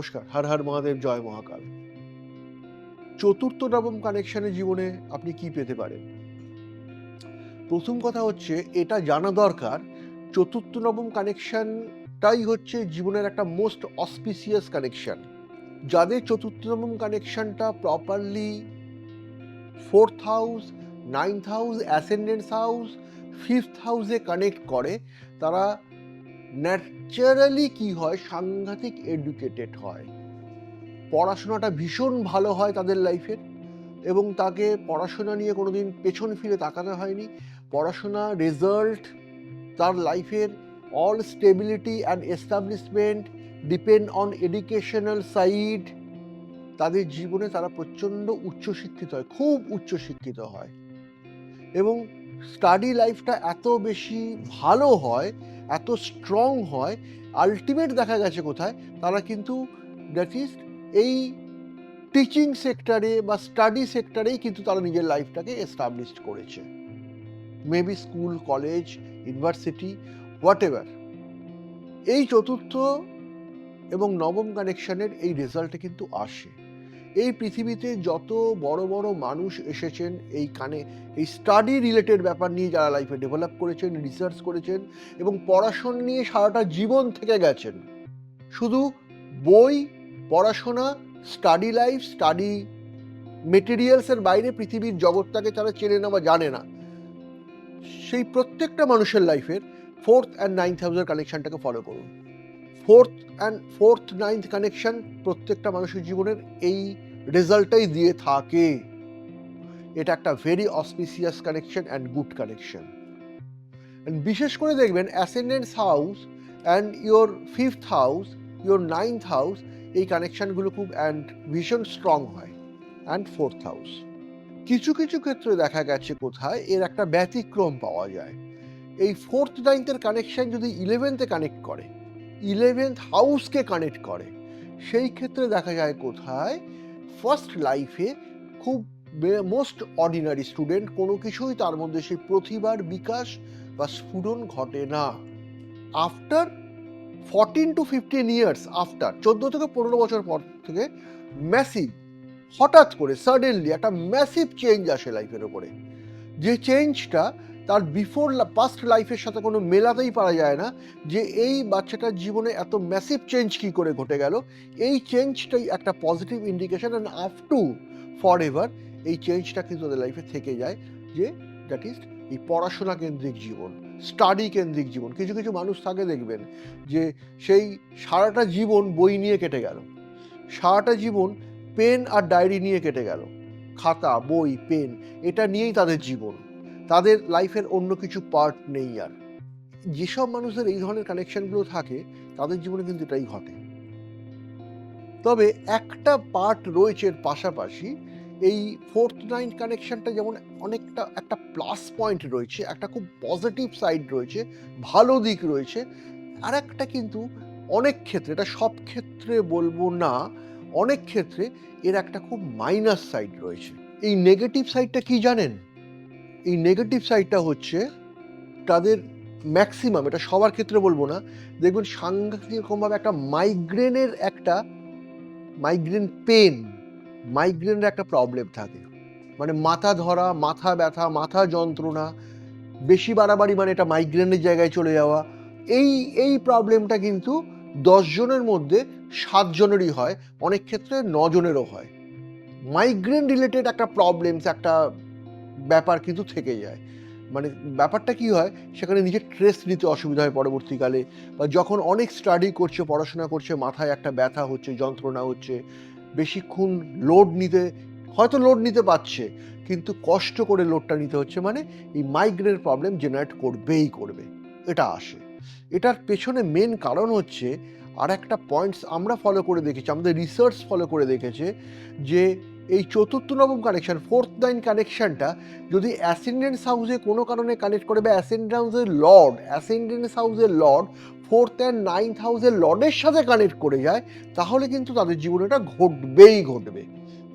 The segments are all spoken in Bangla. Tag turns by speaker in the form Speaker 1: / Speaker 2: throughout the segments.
Speaker 1: নমস্কার, হর হর মহাদেব, জয় মহাকাল। চতুর্থ নবম কানেকশনের জীবনে আপনি কি পেতে পারেন? প্রথম কথা হচ্ছে, এটা জানা দরকার, চতুর্থ নবম কানেকশনটাই হচ্ছে জীবনের একটা মোস্ট অসপিসিয়াস কানেকশন যাদের চতুর্থ নবম কানেকশনটা properly fourth house ninth house ascendance house fifth হাউসে কানেক্ট করে, তারা ন্যাচারালি কি হয়? সাংঘাতিক এডুকেটেড হয়। পড়াশোনাটা ভীষণ ভালো হয় তাদের লাইফের এবং তাকে পড়াশোনা নিয়ে কোনোদিন পেছন ফিরে তাকাতে হয়নি। পড়াশোনা রেজাল্ট তার লাইফের all stability and establishment depend on educational side তাদের জীবনে তারা প্রচণ্ড উচ্চশিক্ষিত হয়, খুব উচ্চশিক্ষিত হয়। এবং স্টাডি লাইফটা এত বেশি ভালো হয় এত স্ট্রং হয় আলটিমেট দেখা গেছে কোথায়? তারা কিন্তু দ্যাট ইজ এই টিচিং সেক্টরে বা স্টাডি সেক্টরেই কিন্তু তারা নিজের লাইফটাকে এস্টাবলিশ করেছে। Maybe school college university whatever এই চতুর্থ এবং নবম কানেকশনের এই রেজাল্টে কিন্তু আসে। এই পৃথিবীতে যত বড় বড় মানুষ এসেছেন এই কানে এই স্টাডি রিলেটেড ব্যাপার নিয়ে যারা লাইফে ডেভেলপ করেছেন রিসার্চ করেছেন এবং পড়াশোন নিয়ে সারাটা জীবন থেকে গেছেন, শুধু বই, পড়াশোনা স্টাডি লাইফ স্টাডি মেটেরিয়ালসের বাইরে পৃথিবীর জগৎটাকে তারা চেনে না বা জানে না। সেই প্রত্যেকটা মানুষের লাইফের ফোর্থ অ্যান্ড নাইন্থ হাউসের কানেকশনটাকে ফলো করুন। Fourth and fourth ninth connection প্রত্যেকটা মানুষের জীবনের এই রেজাল্টটাই দিয়ে থাকে। এটা একটা very auspicious connection and good connection বিশেষ করে দেখবেন ascendance house and your fifth house your ninth house এই কানেকশানগুলো খুব অ্যান্ড ভীষণ স্ট্রং হয়। অ্যান্ড ফোর্থ হাউস কিছু কিছু ক্ষেত্রে দেখা গেছে কোথায়, এর একটা ব্যতিক্রম পাওয়া যায়। এই ফোর্থ নাইন্থের কানেকশন যদি ইলেভেন্থে কানেক্ট করে ইলেভেন্থ হাউসকে কানেক্ট করে। সেই ক্ষেত্রে দেখা যায় কোথায় ফার্স্ট লাইফে খুব মোস্ট অর্ডিনারি স্টুডেন্ট কোনো কিছুই তার মধ্যে সেই প্রতিভার বিকাশ বা স্ফুরন ঘটে না। After fourteen to fifteen years after চোদ্দ থেকে পনেরো বছর পর থেকে ম্যাসিভ হঠাৎ করে সাডেনলি একটা ম্যাসিভ চেঞ্জ আসে লাইফের ওপরে যে চেঞ্জটা তার বিফোর পাস্ট লাইফের সাথে কোনো মেলাতেই পারা যায় না যে এই বাচ্চাটার জীবনে এত ম্যাসিভ চেঞ্জ কী করে ঘটে গেল। এই চেঞ্জটাই একটা positive indication and up to forever এই চেঞ্জটা কিন্তু ওদের লাইফে থেকে যায় যে দ্যাট ইজ এই পড়াশোনা কেন্দ্রিক জীবন স্টাডি কেন্দ্রিক জীবন। কিছু কিছু মানুষ থাকে দেখবেন যে সেই সারাটা জীবন বই নিয়ে কেটে গেল। সারাটা জীবন পেন আর ডায়েরি নিয়ে কেটে গেল। খাতা, বই পেন এটা নিয়েই তাদের জীবন। তাদের লাইফের অন্য কিছু পার্ট নেই আর। যেসব মানুষের এই ধরনের কানেকশনগুলো থাকে, তাদের জীবনে কিন্তু এটাই ঘটে। তবে একটা পার্ট রয়েছে এর পাশাপাশি, এই ফোর্থ নাইন কানেকশনটা যেমন অনেকটা একটা প্লাস পয়েন্ট রয়েছে, একটা খুব পজিটিভ সাইড রয়েছে, ভালো দিক রয়েছে আর একটা কিন্তু অনেক ক্ষেত্রে, এটা সব ক্ষেত্রে বলব না, অনেক ক্ষেত্রে এর একটা খুব মাইনাস সাইড রয়েছে। এই নেগেটিভ সাইডটা কি জানেন? এই নেগেটিভ সাইডটা হচ্ছে তাদের ম্যাক্সিমাম এটা সবার ক্ষেত্রে বলব না, দেখবেন সাংঘাতিকভাবে একটা মাইগ্রেনের একটা মাইগ্রেন পেন মাইগ্রেনের একটা প্রবলেম থাকে। মানে মাথা ধরা, মাথা ব্যথা, মাথা যন্ত্রণা, বেশি বাড়াবাড়ি মানে এটা মাইগ্রেনের জায়গায় চলে যাওয়া, এই এই প্রবলেমটা কিন্তু দশজনের মধ্যে সাতজনেরই হয়, অনেক ক্ষেত্রে নজনেরও হয়। মাইগ্রেন রিলেটেড একটা প্রবলেমস একটা ব্যাপার কিন্তু থেকে যায়। মানে ব্যাপারটা কি হয়, সেখানে নিজের ট্রেস নিতে অসুবিধা হয় পরবর্তীকালে বা যখন অনেক স্টাডি করছে, পড়াশোনা করছে, মাথায় একটা ব্যথা হচ্ছে, যন্ত্রণা হচ্ছে, বেশিক্ষণ লোড নিতে, হয়তো লোড নিতে পারছে, কিন্তু কষ্ট করে লোডটা নিতে হচ্ছে মানে এই মাইগ্রেনের প্রবলেম জেনারেট করবেই করবে। এটা আসে। এটার পেছনে মেন কারণ হচ্ছে আর একটা পয়েন্টস আমরা ফলো করে দেখেছি, আমাদের রিসার্চ ফলো করে দেখেছে যে এই চতুর্থ নবম কানেকশন ফোর্থ নাইন কানেকশনটা যদি অ্যাসেন্ডেন্স হাউসে কোনো কারণে কানেক্ট করে বা অ্যাসেন্ডেন্স হাউসের লর্ড অ্যাসেন্ডেন্স হাউসের লর্ড ফোর্থ অ্যান্ড নাইন্থ হাউসের লর্ডের সাথে কানেক্ট করে যায়, তাহলে কিন্তু তাদের জীবনে এটা ঘটবেই ঘটবে।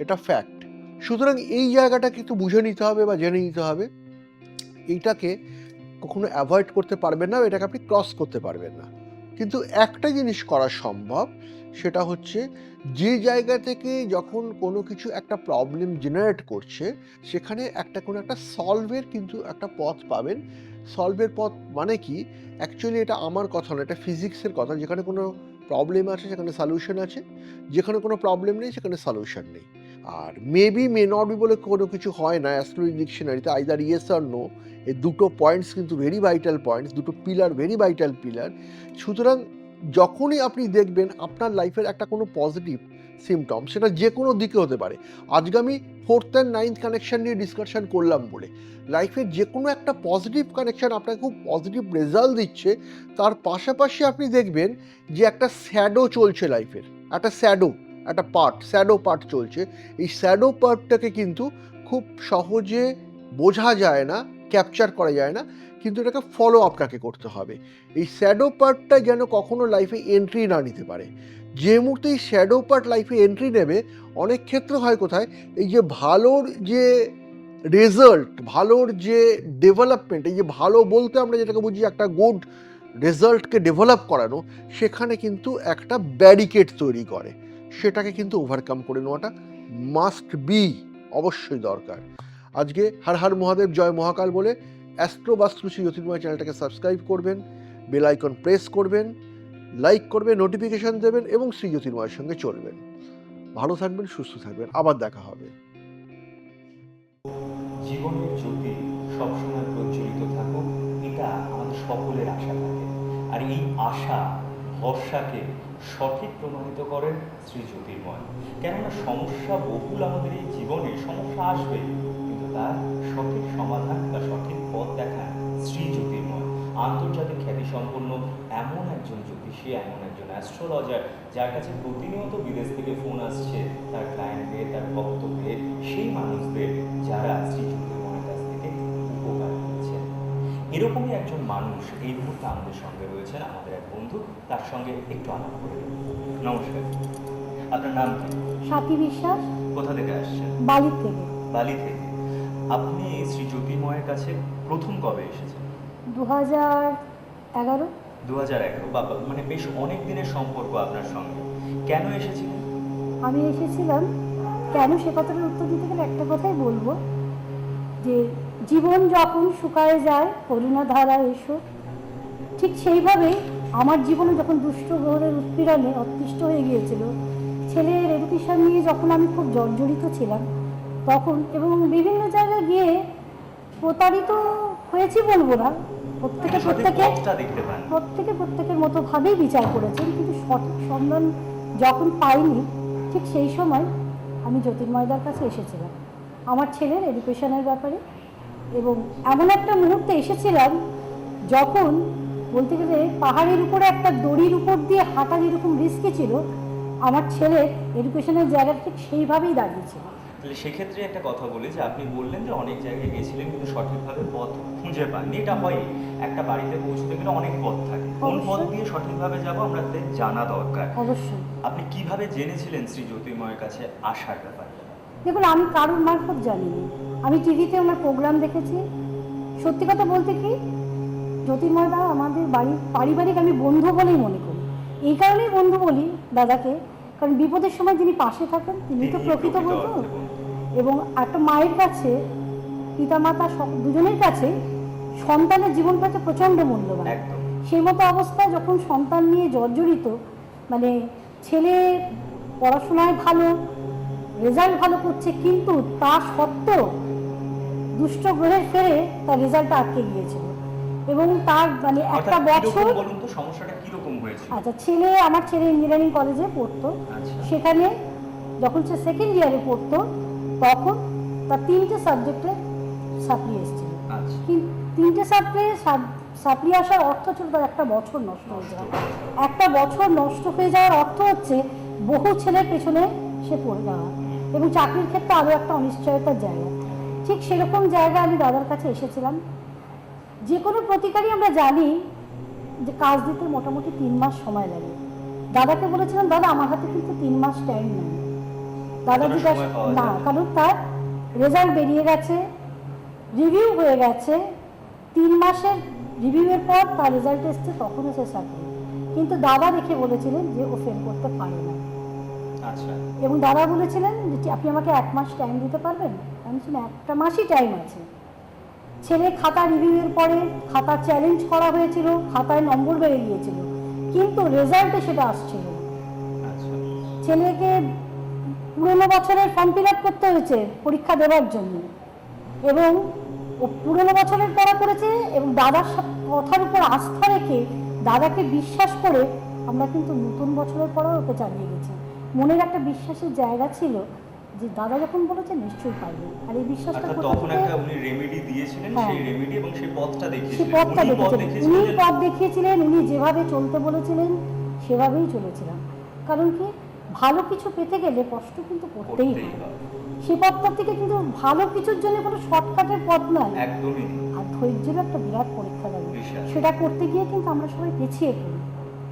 Speaker 1: এটা ফ্যাক্ট সুতরাং এই জায়গাটা কিন্তু বুঝে নিতে হবে বা জেনে নিতে হবে। এইটাকে কখনো অ্যাভয়েড করতে পারবেন না, এটাকে আপনি ক্রস করতে পারবেন না। কিন্তু একটা জিনিস করা সম্ভব, সেটা হচ্ছে যে জায়গা থেকে যখন কোনো কিছু একটা প্রবলেম জেনারেট করছে, সেখানে একটা কোনো একটা সলভের কিন্তু একটা পথ পাবেন। সলভের পথ মানে কি? অ্যাকচুয়ালি এটা আমার কথা না এটা ফিজিক্সের কথা। যেখানে কোনো প্রবলেম আছে, সেখানে সলিউশন আছে। যেখানে কোনো প্রবলেম নেই, সেখানে সলিউশন নেই। আর মেবি মে নট বি বলে কোনো কিছু হয় না অ্যাস্ট্রোলজি ডিকশনারিতে আইদার ইয়েস আর নো এই দুটো পয়েন্টস কিন্তু ভেরি ভাইটাল পয়েন্টস দুটো পিলার ভেরি ভাইটাল পিলার সুতরাং যখনই আপনি দেখবেন আপনার লাইফের একটা কোনো পজিটিভ সিমটম সেটা যে কোনো দিকে হতে পারে। আজকে আমি ফোর্থ অ্যান্ড নাইন্থ কানেকশন নিয়ে ডিসকাশন করলাম বলে। লাইফের যে কোনো একটা পজিটিভ কানেকশন আপনাকে খুব পজিটিভ রেজাল্ট দিচ্ছে, তার পাশাপাশি আপনি দেখবেন যে একটা স্যাডো চলছে লাইফের একটা স্যাডো একটা পার্ট স্যাডো পার্ট চলছে। এই স্যাডো পার্টটাকে কিন্তু খুব সহজে বোঝা যায় না ক্যাপচার করা যায় না, কিন্তু এটাকে ফলো আপনাকে করতে হবে। এই শ্যাডো পার্টটা যেন কখনো লাইফে এন্ট্রি না নিতে পারে। যে মুহূর্তে এই শ্যাডো পার্ট লাইফে এন্ট্রি নেবে, অনেক ক্ষেত্রে হয় কোথায়, এই যে ভালোর যে রেজাল্ট ভালোর যে ডেভেলপমেন্ট এই যে ভালো বলতে আমরা যেটাকে বুঝি একটা গুড রেজাল্টকে ডেভেলপ করানো, সেখানে কিন্তু একটা ব্যারিকেড তৈরি করে। সেটাকে কিন্তু ওভারকাম করে নেওয়াটা মাস্ট বি অবশ্যই দরকার। আজকে হর হর মহাদেব, জয় মহাকাল বলে অ্যাস্ট্রো বাস্তুশ্রী জ্যোতির্ময় চ্যানেলটাকে সাবস্ক্রাইব করবেন বেল আইকন প্রেস করবেন লাইক করবেন নোটিফিকেশন দেবেন এবং শ্রী জ্যোতির্ময়ের সঙ্গে চলবেন। ভালো থাকবেন, সুস্থ থাকবেন, আবার দেখা হবে।
Speaker 2: জীবনের জ্যোতি সবসময় প্রজ্বলিত থাকুক এটা আমাদের সকলের আশা থাকে। আর এই আশা, ভরসাকে সঠিক প্রমাণিত করেন শ্রী জ্যোতির্ময়। কেননা সমস্যা বহুল আমাদের এই জীবনে, সমস্যা আসবে, কিন্তু তার সঠিক সমাধান বা সঠিক পথ দেখান শ্রী জ্যোতির্ময়। আন্তর্জাতিক খ্যাতিসম্পন্ন এমন একজন জ্যোতিষী, এমন একজন অ্যাস্ট্রোলজার যার কাছে প্রতিনিয়ত বিদেশ থেকে ফোন আসছে, তার ক্লায়েন্টদের তার এরকমই একজন মানুষ এই মুহূর্তে আমাদের সঙ্গে রয়েছেন আমাদের এক বন্ধু তার সঙ্গে একটু আলাপ করে নমস্কার। আপনার নাম কি?
Speaker 3: স্বাতী বিশ্বাস।
Speaker 2: কোথা থেকে আসছেন?
Speaker 3: বালি থেকে।
Speaker 2: বালি থেকে। আপনি শ্রী জ্যোতির্ময়ের কাছে প্রথম কবে এসেছেন?
Speaker 3: দু হাজার এগারো।
Speaker 2: দু হাজার এগারো বাবা মানে বেশ অনেক দিনের সম্পর্ক আপনার সঙ্গে। কেন এসেছিলেন?
Speaker 3: আমি এসেছিলাম কেন সে কথাটার উত্তর দিতে গেলে একটা কথাই বলব যে জীবন যখন শুকায় যায় করুণা ধারা এসো। ঠিক সেইভাবে আমার জীবনে যখন দুষ্ট গ্রহের উৎপীড়নে অতিষ্ঠ হয়ে গিয়েছিল ছেলের এডুকেশন নিয়ে যখন আমি খুব জর্জরিত ছিলাম তখন এবং বিভিন্ন জায়গায় গিয়ে প্রতারিত হয়েছি বলব না প্রত্যেকে প্রত্যেকে প্রত্যেকে প্রত্যেকের মতো ভাবেই বিচার করেছেন কিন্তু সঠিক সন্ধান যখন পাইনি ঠিক সেই সময় আমি জ্যোতির্ময়দার কাছে এসেছিলাম। আমার ছেলের এডুকেশনের ব্যাপারে এবং এমন একটা মুহূর্তে এসেছিলাম যখন বলতে গেলে পাহাড়ের উপরে একটা দড়ির উপর দিয়ে হাঁটা যেরকম রিস্কি ছিল আমার ছেলের এডুকেশনের জায়গা ঠিক সেইভাবেই দাঁড়িয়েছিল।
Speaker 2: তাহলে সেক্ষেত্রে একটা কথা বলি যে আপনি বললেন যে অনেক জায়গায় গেছিলেন কিন্তু সঠিকভাবে পথ খুঁজে পাননি। এটা হয় একটা বাড়িতে পৌঁছতে গেলে অনেক পথ থাকে। কোন পথ দিয়ে সঠিকভাবে যাব আমাদের জানা দরকার।
Speaker 3: অবশ্যই।
Speaker 2: আপনি কীভাবে জেনেছিলেন শ্রী জ্যোতির্ময়ের কাছে আসার ব্যাপারে?
Speaker 3: দেখুন আমি কারোর মারফত জানিনি। আমি টিভিতে ওনার প্রোগ্রাম দেখেছি। সত্যি কথা বলতে কি জ্যোতির্ময় দা আমাদের বাড়ির পারিবারিক আমি বন্ধু বলেই মনে করি। এই কারণেই বন্ধু বলি দাদাকে কারণ বিপদের সময় যিনি পাশে থাকেন তিনি তো প্রকৃত বন্ধু। এবং একটা মায়ের কাছে পিতামাতা সব দুজনের কাছে সন্তানের জীবনটা হচ্ছে প্রচণ্ড মূল্যবান। সেই মতো অবস্থায় যখন সন্তান নিয়ে জর্জরিত মানে ছেলে পড়াশোনায় ভালো রেজাল্ট ভালো করছে কিন্তু তা সত্ত্বেও দুষ্ট গ্রহের ফেরে তার রেজাল্টটা আটকে গিয়েছিল। এবং তার মানে একটা বছর
Speaker 2: বলুন তো সমস্যাটা কীরকম হয়েছিল?
Speaker 3: আচ্ছা ছেলে আমার ছেলে ইঞ্জিনিয়ারিং কলেজে পড়তো।
Speaker 2: আচ্ছা।
Speaker 3: সেখানে যখন সে সেকেন্ড ইয়ারে পড়তো তখন তার তিনটে সাবজেক্টে সাপ্লি এসেছিল।
Speaker 2: আচ্ছা।
Speaker 3: তিন- তিনটে সাপ্লি সাপ্লি আসার অর্থ ছিল তার একটা বছর নষ্ট হয়ে যাওয়া। একটা বছর নষ্ট হয়ে যাওয়ার অর্থ হচ্ছে বহু ছেলের পেছনে সে পড়ে যাওয়া। এবং চাকরির ক্ষেত্রে আরও একটা অনিশ্চয়তার জায়গা। ঠিক সেরকম জায়গা আমি দাদার কাছে এসেছিলাম। যে কোনো প্রতিকারই আমরা জানি যে কাজ দিতে মোটামুটি তিন মাস সময় লাগে। দাদাকে বলেছিলাম দাদা আমার হাতে কিন্তু তিন মাস টাইম নেই। দাদা জিজ্ঞাসা না কারণ তার রেজাল্ট বেরিয়ে গেছে রিভিউ হয়ে গেছে। তিন মাসের রিভিউয়ের পর তার রেজাল্ট এসছে তখনও সে চাকরি কিন্তু দাদা দেখে বলেছিলেন যে ও ফেল করতে পারে না।
Speaker 2: আচ্ছা।
Speaker 3: এবং দাদা বলেছিলেন যে "ঠিক, আপনি আমাকে এক মাস টাইম দিতে পারবেন? আমি বলছিলাম একটা মাসই টাইম আছে। ছেলে খাতা রিভিউয়ের পরে খাতা চ্যালেঞ্জ করা হয়েছিল খাতায় নম্বর বেড়ে গিয়েছিল কিন্তু রেজাল্টে সেটা আসছিল
Speaker 2: আচ্ছা।
Speaker 3: ছেলেকে পুরোনো বছরের ফর্ম ফিল আপ করতে হয়েছে পরীক্ষা দেওয়ার জন্য। এবং ও পুরোনো বছরের পড়া করেছে এবং দাদার কথার উপর আস্থা রেখে দাদাকে বিশ্বাস করে আমরা কিন্তু নতুন বছরের পড়াও ওকে চালিয়ে গেছি মনের একটা বিশ্বাসের জায়গা ছিল। যে দাদা যখন বলেছে নিশ্চয়ই পারবে। আর এই বিশ্বাসটা
Speaker 2: তখন একটা উনি রেমেডি দিয়েছিলেন
Speaker 3: হ্যাঁ।
Speaker 2: সেই রেমেডি এবং সেই পথটা দেখিয়েছিলেন।
Speaker 3: পথটা
Speaker 2: উনি পথ
Speaker 3: দেখেছিলেন উনি পথ দেখিয়েছিলেন উনি যেভাবে চলতে বলেছিলেন সেভাবেই চলেছিলাম। কারণ কি? ভালো কিছু পেতে গেলে কষ্ট কিন্তু করতেই হয়। সে পথটা থেকে কিন্তু ভালো কিছুর জন্য কোনো শর্টকাটের পথ নয়।
Speaker 2: একদমই।
Speaker 3: আর ধৈর্যের একটা বিরাট পরীক্ষা লাগে সেটা করতে গিয়ে কিন্তু আমরা সবাই পিছিয়ে পড়ি।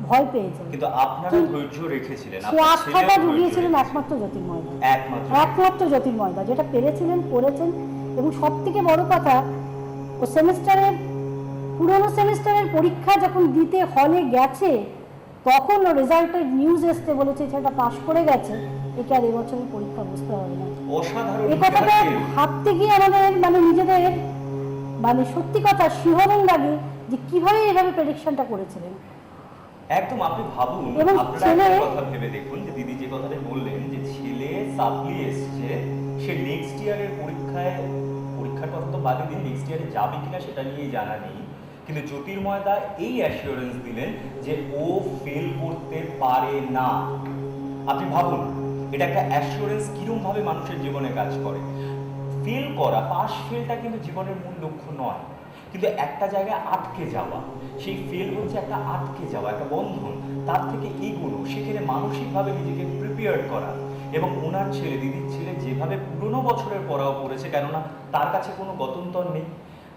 Speaker 3: ভয় পেয়ে যাই
Speaker 2: কিন্তু আপনারা ধৈর্য রেখেছিলেন
Speaker 3: সে আস্থাটা জুগিয়েছিলেন একমাত্র জ্যোতির্ময়।
Speaker 2: একমাত্র
Speaker 3: একমাত্র জ্যোতির্ময় দা যেটা পেরেছিলেন করেছেন। এবং সব থেকে বড় কথা ও সেমিস্টারের পুরোনো সেমিস্টারের পরীক্ষা যখন দিতে হলে গেছে তখন ও রেজাল্টের নিউজ এসতে বলেছে সেটা পাশ করে গেছে। একে আর এবছরের পরীক্ষা বসতে হবে না।
Speaker 2: অসাধারণ
Speaker 3: এই কথাটা ভাবতে গিয়ে আমাদের মানে নিজেদের মানে সত্যি কথা শিহরণ লাগে যে কীভাবে এভাবে প্রেডিকশনটা করেছিলেন।
Speaker 2: একদম আপনি ভাবুন আপনারা একটা কথা ভেবে দেখুন যে দিদি যে কথাটা বললেন যে ছেলে সাপ্লি এসছে সে নেক্সট ইয়ারের পরীক্ষায় পরীক্ষার কথা তো বাদে দিন নেক্সট ইয়ারে যাবে কিনা সেটা নিয়ে জানা নেই। কিন্তু জ্যোতির্ময় দা এই অ্যাসিওরেন্স দিলেন যে ও ফেল করতে পারে না। আপনি ভাবুন এটা একটা অ্যাসিওরেন্স কিরম ভাবে মানুষের জীবনে কাজ করে। ফেল করা পাস ফেলটা কিন্তু জীবনের মূল লক্ষ্য নয়। কিন্তু একটা জায়গায় আটকে যাওয়া, সেই ফেল হচ্ছে একটা আটকে যাওয়া, একটা বন্ধন। তার থেকে এগুলো সেখানে মানসিকভাবে নিজেকে প্রিপেয়ার করা এবং ওনার ছেলে, দিদির ছেলে যেভাবে পুরনো বছরের পড়াও পড়েছে কেননা তার কাছে কোনো গতন্তর নেই।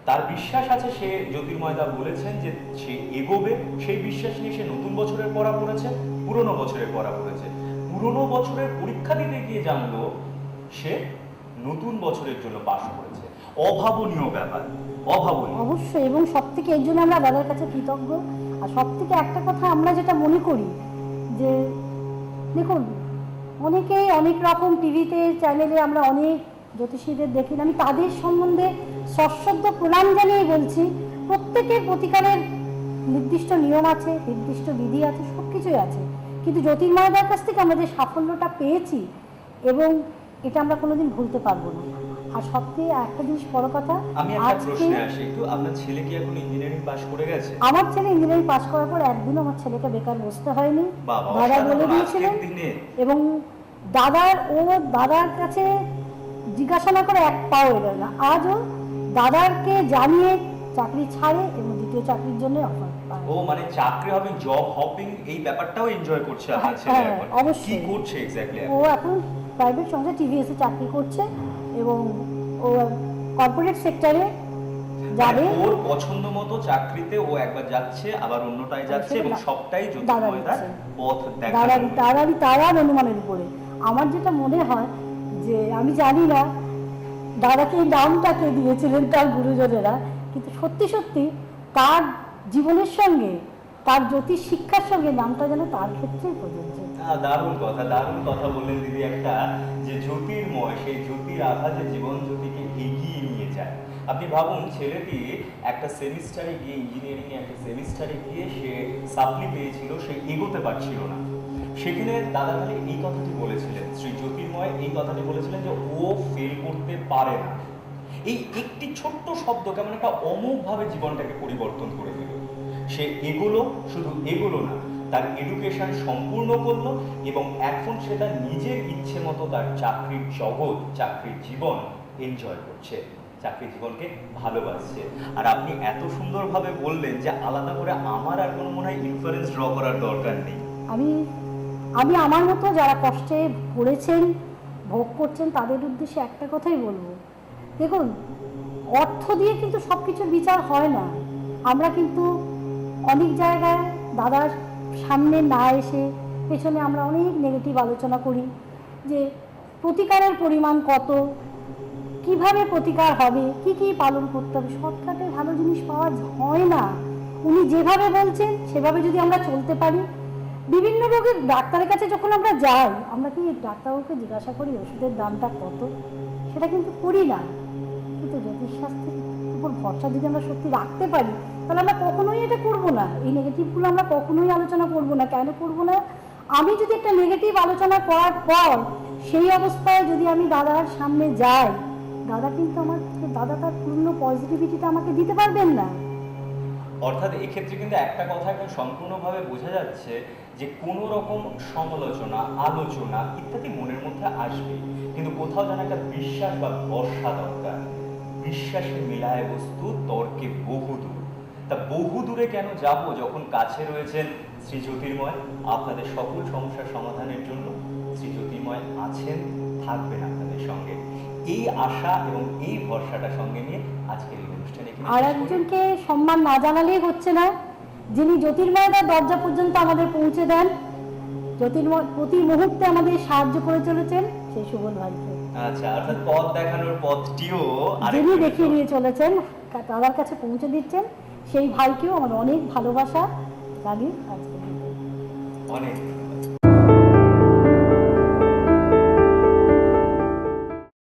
Speaker 2: তার বিশ্বাস আছে, সে জ্যোতির্ময়দা বলেছেন যে সে এগোবে, সেই বিশ্বাস নিয়ে সে নতুন বছরের পড়া পড়েছে পুরনো বছরের পড়া পড়েছে পুরনো বছরের পরীক্ষা দিতে গিয়ে জানলো, সে নতুন বছরের জন্য পাশ করেছে। অভাবনীয় ব্যাপার, অভাবনীয়।
Speaker 3: অবশ্যই, এবং সব থেকে এর জন্য আমরা দাদার কাছে কৃতজ্ঞ। আর সব থেকে একটা কথা আমরা যেটা মনে করি, যে দেখুন, অনেকেই অনেক রকম টিভিতে, চ্যানেলে আমরা অনেক জ্যোতিষীদের দেখি, আমি তাদের সম্বন্ধে সশ্রদ্ধ প্রণাম জানিয়ে বলছি, প্রত্যেকের প্রতিকারের নির্দিষ্ট নিয়ম আছে, নির্দিষ্ট বিধি আছে সব কিছুই আছে। কিন্তু জ্যোতির্ময়দার কাছ থেকে আমরা যে সাফল্যটা পেয়েছি, এবং এটা আমরা কোনোদিন ভুলতে পারব না। আর সবথেকে একটা জিনিস বড় কথা
Speaker 2: আমি একটা প্রশ্নে আসি একটু আপনার ছেলে কি এখন ইঞ্জিনিয়ারিং পাশ করে গেছে?
Speaker 3: আমার ছেলে ইঞ্জিনিয়ারিং পাস করার পর একদিনও আমার ছেলেকে বেকার বসতে হয়নি। দাদা বলে দিয়েছিলেন। এবং দাদার ও দাদার কাছে জিজ্ঞাসা না করে এক পাও না। আজও দাদারকে জানিয়ে চাকরি ছাড়ে এবং দ্বিতীয় চাকরির জন্য অফার
Speaker 2: ও মানে চাকরি হবে জব হপিং এই ব্যাপারটাও এনজয় করছে আপনার ছেলে
Speaker 3: হ্যাঁ,
Speaker 2: এখন
Speaker 3: অবশ্যই।
Speaker 2: কি করছে এক্স্যাক্টলি
Speaker 3: ও এখন প্রাইভেট সংস্থা টিভিএসে চাকরি করছে এবং ও কর্পোরেট সেক্টরে যাবে।
Speaker 2: ওর পছন্দ মতো চাকরিতে ও একবার যাচ্ছে আবার অন্যটায় যাচ্ছে এবং সবটাই
Speaker 3: দাদা
Speaker 2: জ্যোতির্ময়দার
Speaker 3: দিচ্ছে।
Speaker 2: পথ দেখা
Speaker 3: দাদার দাদারই তারার অনুমানের উপরে। আমার যেটা মনে হয় যে আমি জানি না দাদাকে এই নামটা কে দিয়েছিলেন তার গুরুজনেরা কিন্তু সত্যি সত্যি তার জীবনের সঙ্গে তার জ্যোতিষ শিক্ষার সঙ্গে নামটা যেন তার ক্ষেত্রেই প্রযোজ্য।
Speaker 2: দারুণ কথা দারুণ কথা বললেন দিদি একটা যে জ্যোতির্ময়, সেই জ্যোতির আঘাতে জীবন জ্যোতিকে এগিয়ে নিয়ে যায়। আপনি ভাবুন, ছেলেটি একটা সেমিস্টারে গিয়ে ইঞ্জিনিয়ারিং একটা সেমিস্টারে গিয়ে সে সাপ্লি পেয়েছিল, সে এগোতে পারছিল না। সেখানে দাদা খালি এই কথাটি বলেছিলেন, শ্রী জ্যোতির্ময় এই কথাটি বলেছিলেন যে ও ফেল করতে পারে না। এই একটি ছোট্ট শব্দ কেমন একটা অমোঘভাবে জীবনটাকে পরিবর্তন করে দিল। সে এগোলো, শুধু এগোলো না তার এডুকেশন সম্পূর্ণ করল এবং এখন সে তার নিজের ইচ্ছে মতো তার চাকরির জগৎ, চাকরির জীবন এনজয় করছে। চাকরি জীবনকে ভালোবাসছে। আর আপনি এত সুন্দরভাবে বললেন যে আলাদা করে আমার আর কোনো মনে হয় ইনফারেন্স ড্র করার দরকার নেই।
Speaker 3: আমি আমি আমার মতো যারা কষ্টে পড়েছেন ভোগ করছেন, তাদের উদ্দেশ্যে একটা কথাই বলব। দেখুন, অর্থ দিয়ে কিন্তু সব কিছুর বিচার হয় না। আমরা কিন্তু অনেক জায়গায় দাদার সামনে না এসে পেছনে আমরা অনেক নেগেটিভ আলোচনা করি যে প্রতিকারের পরিমাণ কত, কীভাবে প্রতিকার হবে, কি কি পালন করতে হবে, শর্টকাটে ভালো জিনিস পাওয়া হয় না। উনি যেভাবে বলছেন, সেভাবে যদি আমরা চলতে পারি। বিভিন্ন রোগের ডাক্তারের কাছে যখন আমরা যাই, আমরা কি ডাক্তারবাবুকে জিজ্ঞাসা করি, ওষুধের দামটা কত? সেটা কিন্তু করি না। কিন্তু জ্যোতিষশাস্ত্রের উপর ভরসা যদি আমরা সত্যি রাখতে পারি, তাহলে আমরা কখনোই এটা করব না। এই নেগেটিভগুলো আমরা কখনোই আলোচনা করব না। কেন করব না? আমি যদি একটা নেগেটিভ আলোচনা করার পর সেই অবস্থায় যদি আমি দাদার সামনে যাই, দাদা কিন্তু আমার, দাদা তার পূর্ণ পজিটিভিটিটা আমাকে দিতে পারবেন না।
Speaker 2: অর্থাৎ এক্ষেত্রে কিন্তু একটা কথা এখন সম্পূর্ণভাবে বোঝা যাচ্ছে যে কোনো রকম সমালোচনা, আলোচনা ইত্যাদি মনের মধ্যে আসবে। কিন্তু কোথাও যেন একটা বিশ্বাস বা ভরসা দরকার। বিশ্বাসে মিলায় বস্তু তর্কে বহুদূর তা বহু দূরে কেন যাব যখন কাছে রয়েছেন শ্রী জ্যোতির্ময় আপনাদের সকল সমস্যার সমাধানের জন্য শ্রী জ্যোতির্ময় আছেন থাকবেন আপনাদের সঙ্গে। এই আশা এবং এই ভরসাটা সঙ্গে নিয়ে আজকের এই অনুষ্ঠানে
Speaker 3: আর একজনকে সম্মান না জানালেই হচ্ছে না। যিনি জ্যোতির্ময়দার দরজা পর্যন্ত আমাদের পৌঁছে দেন জ্যোতির্ময় প্রতি মুহূর্তে আমাদের সাহায্য করে চলেছেন সেই সুবল ভাইকে
Speaker 2: আচ্ছা অর্থাৎ পথ দেখানোর পথটিও
Speaker 3: যিনি দেখিয়ে নিয়ে চলেছেন দাদার কাছে পৌঁছে দিচ্ছেন সেই ভাইকেও আমার অনেক ভালোবাসা। লাগে আজকে
Speaker 2: অনেক।